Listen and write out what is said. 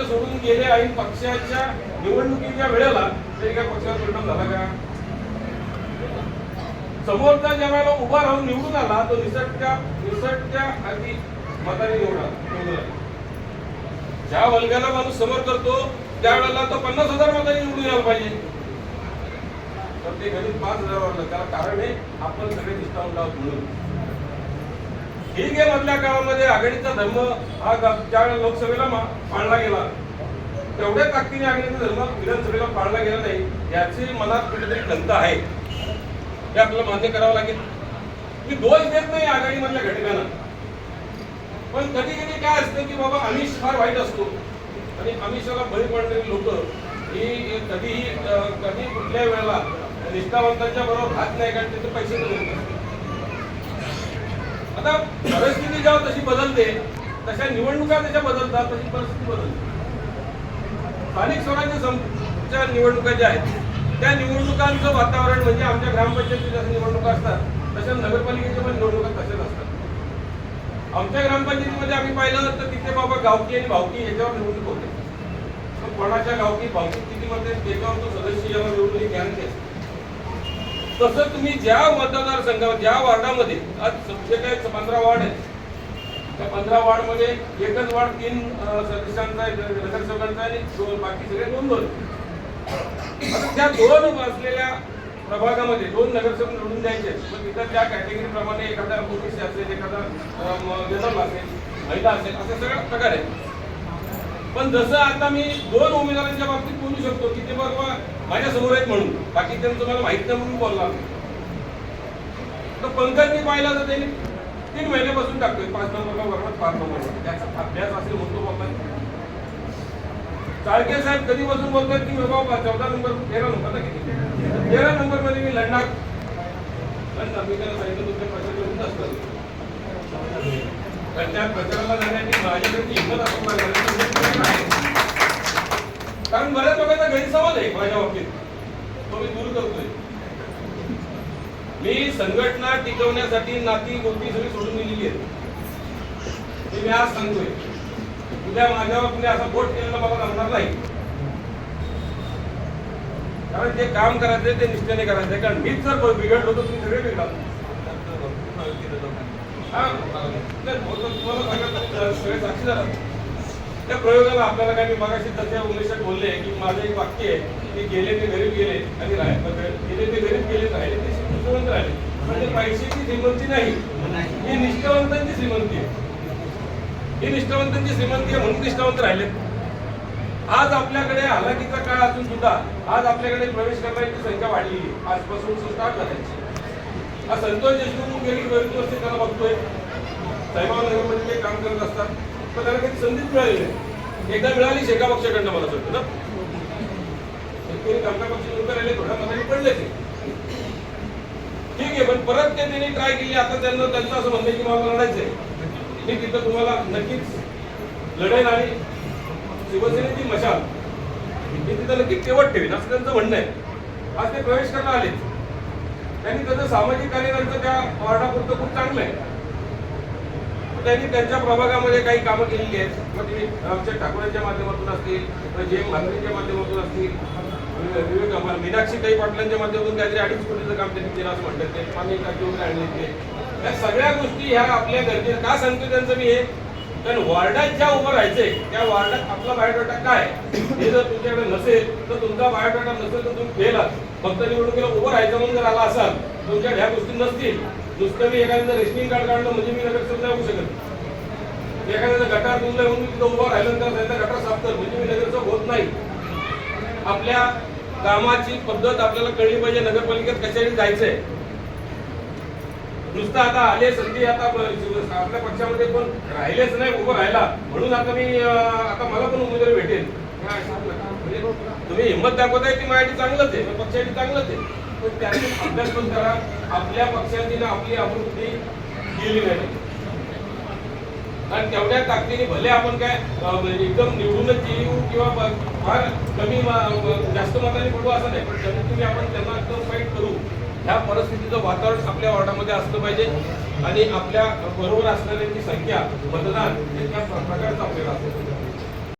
पक्ष सोडून गेले आणि पक्षाच्या निवडणुकीच्या वेळेला तरी काय पक्षावर परिणाम झाला का? समोरचा ज्या वेळेला उभा राहून निवडून आला तो निसटत्या निसटत्या आधी मताने निवडा निवडून आला. ज्या वर्गाला माणूस समोर करतो त्यावेळेला तो पन्नास हजार मतांनी निवडून यायला पाहिजे. तर ते गणित पाच हजार वाढलं. त्याला कारण आहे आपण सगळे निष्ठावंत लावत म्हणून. ही गे मधल्या काळामध्ये आघाडीचा धर्म हा त्या ज्यावेळेला लोकसभेला पाळला गेला तेवढ्या ताकदीने आघाडीचा धर्म विधानसभेला पाळला गेला नाही याची मनात कुठेतरी खंत आहे. हे आपल्याला मान्य करावं लागेल. मी दोष देत नाही आघाडीमधल्या घटकांना. पण कधी कधी काय असतं की बाबा आमिष फार वाईट असतो. आणि आमिषाला बळी पडणारी लोक ही कधीही कधी कुठल्याही वेळेला निष्ठावंतांच्या बरोबर हात नाही कारण त्याचे पैसे मिळत आता परिस्थिती जेव्हा तशी बदलते तशा निवडणुका त्याच्या बदलतात तशी परिस्थिती बदलते. स्थानिक स्वराज्य संस्थेच्या निवडणुका ज्या आहेत त्या निवडणुकांचं वातावरण म्हणजे आमच्या ग्रामपंचायतीच्या निवडणुका असतात तशा नगरपालिकेच्या पण निवडणुका तशाच असतात आमच्या ग्रामपंचायतीमध्ये आम्ही पाहिलं तर तिथे बाबा गावकी आणि भावकी याच्यावर निवडणूक होते. कोणाच्या गावकी भावकी किती मध्ये त्याच्यावर तो सदस्य यावर निवडणूक गॅरंटी असते. तसं तुम्ही ज्या मतदारसंघावर ज्या वार्डामध्ये आज जे काही पंधरा वार्ड आहेत. त्या पंधरा वार्डमध्ये एकच वार्ड तीन सदस्यांचा आहे, नगरसेवकांचा आणि दोन बाकी सगळे दोन दोन आता त्या दोन असलेल्या प्रभागामध्ये दोन नगरसेवक निवडून द्यायचे पण तिथं त्या कॅटेगरी प्रमाणे एखादा ओबीसी असेल एखादा जनरल असेल महिला असेल असे सगळं प्रकार आहे पण जसं आता मी दोन उमेदवारांच्या बाबतीत बोलू शकतो की ते बाबा माझ्यासमोर आहेत म्हणून. बाकी त्यांचं मला माहीत नाही म्हणून बोलला तर पंकजनी पाहिला तर त्यांनी तीन महिन्यापासून टाकतोय. पाच नंबरला बरोबर पाच नंबर त्याचा अभ्यास असेल म्हणतो बाबा चाळके साहेब कधीपासून बोलतात की बाबा चौदा नंबर तेरा नंबर ना किती? तेरा नंबरमध्ये मी लढणार. लढणार. मी त्याला सांगितलं तुमच्या प्रश्न असतात असतं त्या प्रचाराला जाण्याची माझ्याकडे हिंमत असं कारण बऱ्याच लोकांचा गैरसमज आहे माझ्या बाबतीत. तो मी दूर करतोय. मी संघटना टिकवण्यासाठी नाती गोष्टी सगळी सोडून दिलेली आहे मी आज सांगतोय. उद्या माझ्यावर कुणी असा बोट केलेला बाबा लागणार नाही. कारण जे काम करायचंय ते निष्ठेने करायचंय. कारण मीच जर बिघडलो तर तुम्ही सगळे बिघडाल हा, नाही, होतं तुम्हाला सांगायचं तुम्ही सगळे साक्षीदार आहात. त्या प्रयोगाला आपल्याला काय मी मागाशी तसे उमेश बोलले की माझं एक वाक्य आहे की गेले ते गरीब गेले आणि राहिले गेले ते गरीब गेले राहिले ते श्रीमंत राहिले. म्हणजे पैशाची श्रीमंती नाही ही निष्ठावंतांची श्रीमंती आहे. ही निष्ठावंतांची श्रीमंती आहे म्हणून निष्ठावंत राहिले आज आपल्याकडे हालाकीचा काळ असून सुद्धा आज आपल्याकडे प्रवेश करण्याची संख्या वाढली आजपासून सुद्धा करायची हा संतोष देशमुख गेली बरेच वर्ष त्याला बघतोय. साहेबांना नगरमध्ये ते काम करत असतात. पण त्याला काही संधीच मिळाली नाही. एकदा मिळाली शेका पक्षाकडनं मला सांगतो ना? शेतकरी कामका पक्ष लोक राहिले थोड्या मताने पडले ते. ठीक आहे पण परत ते त्यांनी ट्राय केली. आता त्यांना त्यांचं असं म्हणणं आहे की मला लढायचंय. मी तिथं तुम्हाला नक्कीच लढेल आणि शिवसेनेची मशाल. मी तिथं नक्की तेवट ठेवी असं त्यांचं म्हणणं आहे. आज ते प्रवेश करायला आले त्यांनी त्याचं सामाजिक कार्य त्यांचं त्या वार्डापुरतं खूप चांगलं आहे. त्यांनी त्यांच्या प्रभागामध्ये काही कामं केलेली आहेत. मग ते आमच्या ठाकूरांच्या माध्यमातून असतील जे म्हात्रेच्या माध्यमातून असतील विवेक आम्हाला मीनाक्षी काही पाटलांच्या माध्यमातून काहीतरी अडीच कोटीचं काम त्यांनी केलं असं म्हणतात. ते पाणी टाकी वगैरे आणले ते या सगळ्या गोष्टी ह्या आपल्या गरजे का सांगतो त्यांचं मी हे? कारण वार्डात ज्या उभं राहायचंय. त्या वार्डात आपला बायोडाटा काय? हे जर तुमच्याकडे नसेल तर तुमचा बायोडाटा नसेल तर तुम्ही फेल फक्त निवडणुकीला उभं राहायचं म्हणून जर आला असाल तुमच्या ह्या गोष्टी नसतील. नुसतं मी एखाद्याचं रेशनिंग कार्ड काढलं म्हणजे मी नगरसेवक नाही होऊ शकत. एखाद्याचं गटार तुमलं म्हणून मी तिथं उभं राहिलं तर त्यांचा गटार साफ कर म्हणजे मी नगरसेवक होत नाही. आपल्या कामाची पद्धत आपल्याला कळली पाहिजे नगरपालिकेत कशाने जायचंय. नुसतं आता आले संधी आता आपल्या पक्षामध्ये पण राहिलेच नाही उभं राहिला म्हणून आता मी आता मला पण उमेदवारी भेटेल. काय तुम्ही हिंमत दाखवताय ती माझ्यासाठी चांगलंच आहे पण पक्षासाठी चांगलंच आहे. पण त्यातून अभ्यास पण करा. आपल्या पक्षाची ना आपली अभिवृद्धी केली नाही. आणि तेवढ्या ताकदीने भले आपण काय म्हणजे एकदम निवडूनच येऊ किंवा फार कमी जास्त मताने पडू असं नाही. पण तुम्ही आपण त्यांना एकदम ह्या परिस्थितीचं वातावरण आपल्या वॉर्डामध्ये असलं पाहिजे आणि आपल्या बरोबर असणाऱ्यांची संख्या मतदान हे त्या प्रकारचं आपल्याला असलं पाहिजे